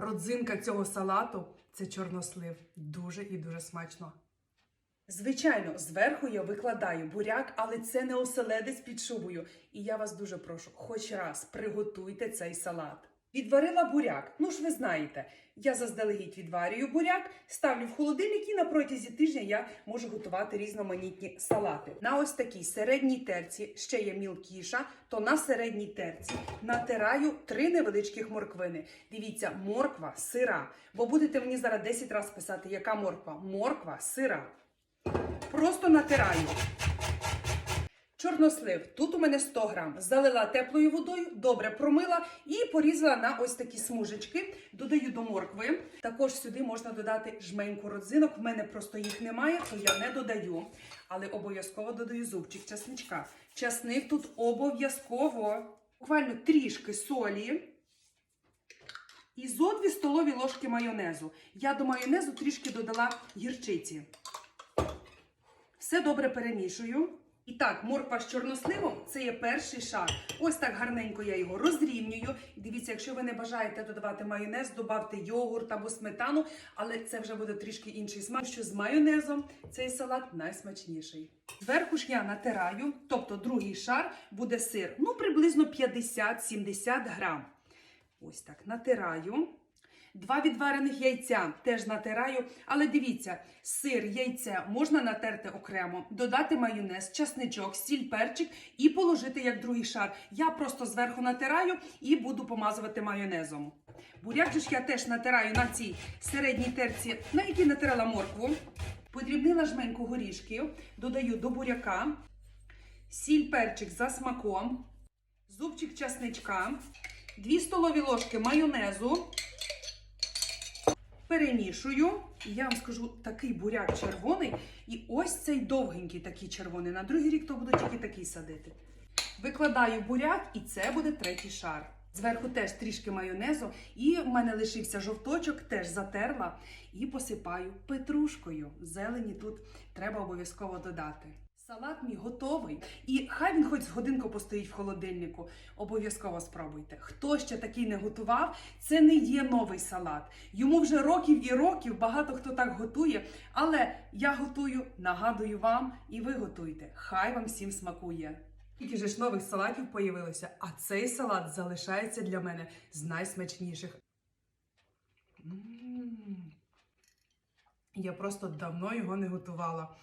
Родзинка цього салату це чорнослив. Дуже і дуже смачно. Звичайно, зверху я викладаю буряк, але це не оселедець під шубою. І я вас дуже прошу, хоч раз приготуйте цей салат. Відварила буряк. Ну ж ви знаєте, я заздалегідь відварюю буряк, ставлю в холодильник і на протязі тижня я можу готувати різноманітні салати. На ось такій середній терці, ще є мілкіша, то на середній терці натираю три невеличких морквини. Дивіться, морква сира. Бо будете мені зараз 10 разів писати, яка морква? Морква сира. Просто натираю. Чорнослив. Тут у мене 100 грам. Залила теплою водою, добре промила і порізала на ось такі смужечки. Додаю до моркви. Також сюди можна додати жменьку родзинок. В мене просто їх немає, то я не додаю. Але обов'язково додаю зубчик часничка. Часник тут обов'язково. Буквально трішки солі. І зо 2 столові ложки майонезу. Я до майонезу трішки додала гірчиці. Все добре перемішую. І так, морква з чорносливом це є перший шар. Ось так гарненько я його розрівнюю. Дивіться, якщо ви не бажаєте додавати майонез, додавте йогурт або сметану, але це вже буде трішки інший смак, що з майонезом цей салат найсмачніший. Зверху ж я натираю, тобто другий шар буде сир, ну приблизно 50-70 грам. Ось так натираю. Два відварених яйця теж натираю, але дивіться, сир, яйце можна натерти окремо, додати майонез, часничок, сіль, перчик і положити як другий шар. Я просто зверху натираю і буду помазувати майонезом. Буряк ж я теж натираю на цій середній терці, на якій натирала моркву. Подрібнила жменьку горішків, додаю до буряка, сіль, перчик за смаком, зубчик часничка, 2 столові ложки майонезу. Перемішую. І я вам скажу, такий буряк червоний. І ось цей довгенький такий червоний. На другий рік то буду тільки такий садити. Викладаю буряк, і це буде третій шар. Зверху теж трішки майонезу, і в мене лишився жовточок, теж затерла. І посипаю петрушкою. Зелені тут треба обов'язково додати. Салат мій готовий. І хай він хоч з годинку постоїть в холодильнику. Обов'язково спробуйте. Хто ще такий не готував, це не є новий салат. Йому вже років і років багато хто так готує. Але я готую, нагадую вам, і ви готуйте. Хай вам всім смакує. Скільки же ж нових салатів появилося, а цей салат залишається для мене з найсмачніших. М. Я просто давно його не готувала.